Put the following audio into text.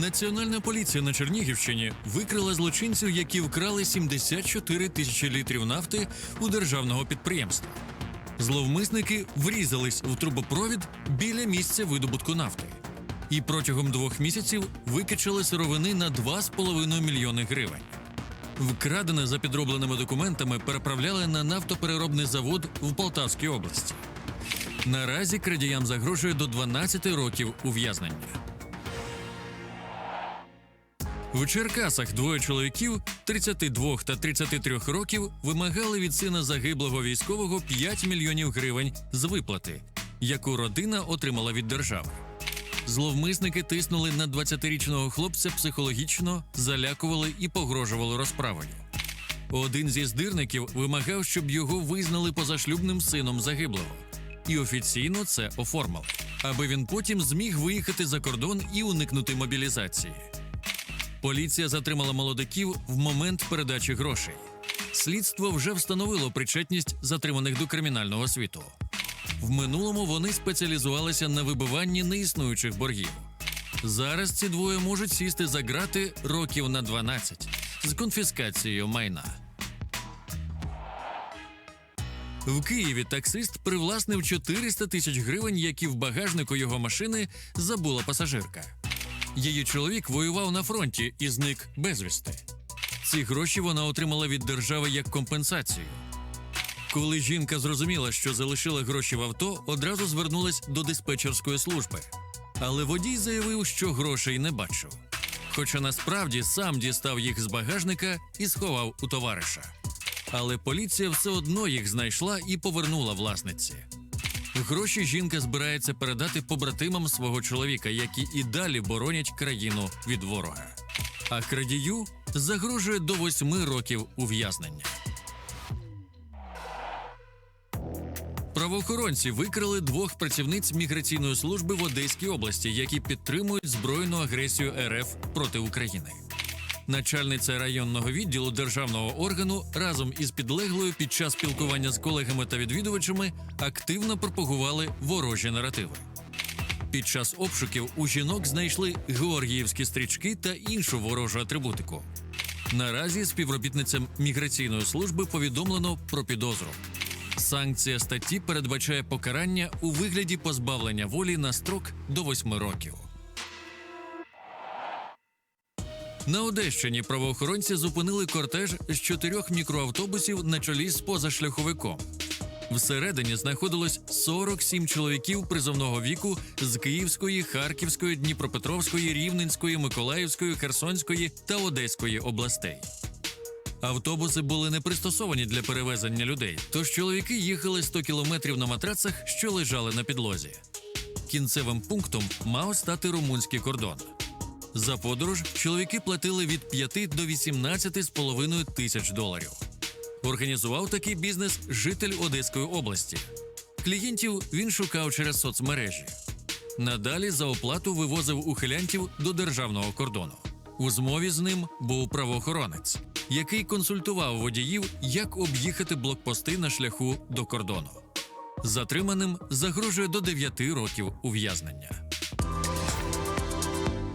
Національна поліція на Чернігівщині викрила злочинців, які вкрали 74 тисячі літрів нафти у державного підприємства. Зловмисники врізались в трубопровід біля місця видобутку нафти і протягом двох місяців викачали сировини на 2,5 мільйони гривень. Вкрадене за підробленими документами переправляли на нафтопереробний завод в Полтавській області. Наразі крадіям загрожує до 12 років ув'язнення. В Черкасах двоє чоловіків 32 та 33 років вимагали від сина загиблого військового 5 мільйонів гривень з виплати, яку родина отримала від держави. Зловмисники тиснули на 20-річного хлопця психологічно, залякували і погрожували розправою. Один зі здирників вимагав, щоб його визнали позашлюбним сином загиблого, і офіційно це оформили, аби він потім зміг виїхати за кордон і уникнути мобілізації. Поліція затримала молодиків в момент передачі грошей. Слідство вже встановило причетність затриманих до кримінального світу. В минулому вони спеціалізувалися на вибиванні неіснуючих боргів. Зараз ці двоє можуть сісти за грати років на 12 з конфіскацією майна. В Києві таксист привласнив 400 тисяч гривень, які в багажнику його машини забула пасажирка. Її чоловік воював на фронті і зник безвісти. Ці гроші вона отримала від держави як компенсацію. Коли жінка зрозуміла, що залишила гроші в авто, одразу звернулась до диспетчерської служби. Але водій заявив, що грошей не бачив. Хоча насправді сам дістав їх з багажника і сховав у товариша. Але поліція все одно їх знайшла і повернула власниці. Гроші жінка збирається передати побратимам свого чоловіка, які і далі боронять країну від ворога. А крадію загрожує до восьми років ув'язнення. Правоохоронці викрили двох працівниць міграційної служби в Одеській області, які підтримують збройну агресію РФ проти України. Начальниця районного відділу державного органу разом із підлеглою під час спілкування з колегами та відвідувачами активно пропагували ворожі наративи. Під час обшуків у жінок знайшли георгіївські стрічки та іншу ворожу атрибутику. Наразі співробітницям міграційної служби повідомлено про підозру. Санкція статті передбачає покарання у вигляді позбавлення волі на строк до 8 років. На Одещині правоохоронці зупинили кортеж з чотирьох мікроавтобусів на чолі з позашляховиком. Всередині знаходилось 47 чоловіків призовного віку з Київської, Харківської, Дніпропетровської, Рівненської, Миколаївської, Херсонської та Одеської областей. Автобуси були не пристосовані для перевезення людей, тож чоловіки їхали 100 кілометрів на матрацах, що лежали на підлозі. Кінцевим пунктом мав стати румунський кордон. За подорож чоловіки платили від 5 до 18,5 тисяч доларів. Організував такий бізнес житель Одеської області. Клієнтів він шукав через соцмережі. Надалі за оплату вивозив ухилянтів до державного кордону. У змові з ним був правоохоронець, який консультував водіїв, як об'їхати блокпости на шляху до кордону. Затриманим загрожує до 9 років ув'язнення.